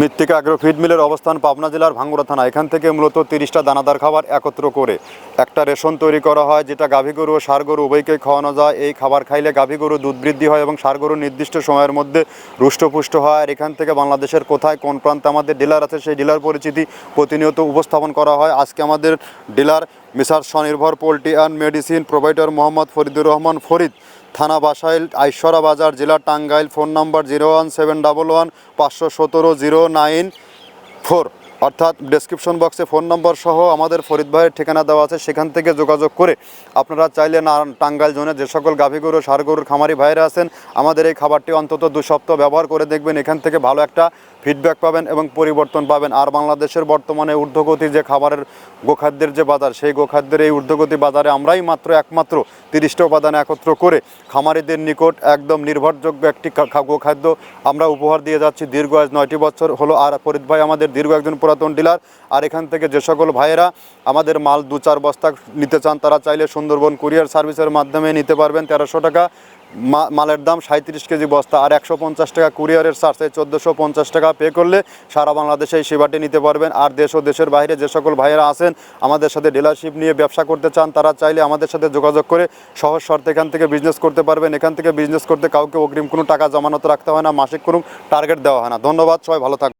মৃত্তিকা agro feed মিলের অবস্থান পাবনা জেলার ভাঙ্গুড়া থানা। এখান থেকে মূলত তিরিশটা দানাদার খাবার একত্র করে একটা রেশন তৈরি করা হয়, যেটা গাভী গরু ও সার গরু উভয়কে খাওয়ানো যায়। এই খাবার খাইলে গাভী গরু দুধ বৃদ্ধি হয় এবং সার গরু নির্দিষ্ট সময়ের মধ্যে রুষ্টপুষ্ট হয়। আর এখান থেকে বাংলাদেশের কোথায় কোন প্রান্তে আমাদের ডিলার আছে সেই ডিলার পরিচিতি প্রতিনিয়ত উপস্থাপন করা হয়। আজকে আমাদের dealer মিসার Swanirbhar poultry and medicine provider Mohammad Faridur Rahman Farid, থানা বাসাইল আইশ্বরা বাজার, জেলা Tangail, phone number zero one seven double one পাঁচশো সতেরো জিরো নাইন ফোর। অর্থাৎ ডেসক্রিপশন বক্সে ফোন নম্বর সহ আমাদের ফরিদ ভাইয়ের ঠিকানা দেওয়া আছে, সেখান থেকে যোগাযোগ করে আপনারা চাইলে না টাঙ্গাইল জোনে যে সকল গাভী গরু সার গরুর খামারি ভাইরা আছেন, আমাদের এই খাবারটি অন্তত দু সপ্তাহ ব্যবহার করে দেখবেন, এখান থেকে ভালো একটা ফিডব্যাক পাবেন এবং পরিবর্তন পাবেন। আর বাংলাদেশের বর্তমানে ঊর্ধ্বগতি যে খাবারের গোখাদ্যের যে বাজার, সেই গোখাদ্যের এই ঊর্ধ্বগতি বাজারে আমরাই মাত্র একমাত্র তিরিশটা উপাদান একত্র করে খামারিদের নিকট একদম নির্ভরযোগ্য একটি গোখাদ্য আমরা উপহার দিয়ে যাচ্ছি। দীর্ঘ আজ নয়টি বছর হলো আর ফরিদ ভাই আমাদের দীর্ঘ একজন পুরাতন ডিলার। আর এখান থেকে যে সকল ভাইয়েরা আমাদের মাল দু চার বস্তা নিতে চান, তারা চাইলে সুন্দরবন কুরিয়ার সার্ভিসের মাধ্যমে নিতে পারবেন। তেরোশো টাকা মালের দাম সাঁত্রিশ কেজি বস্তা আর একশো পঞ্চাশ টাকা কুরিয়ারের চার্জ চোদ্দোশো পঞ্চাশ টাকা পে করলে সারা বাংলাদেশে এই সেবাটি নিতে পারবেন। আর দেশ ও দেশের বাইরে যে সকল ভাইয়েরা আছেন, আমাদের সাথে ডিলারশিপ নিয়ে ব্যবসা করতে চান, তারা চাইলে আমাদের সাথে যোগাযোগ করে সহজ শর্তে এখান থেকে বিজনেস করতে পারবেন। এখান থেকে বিজনেস করতে কাউকে অগ্রিম কোনো টাকা জমানত রাখতে হয় না, মাসিক কোনো টার্গেট দেওয়া হয় না। ধন্যবাদ, সবাই ভালো থাকবেন।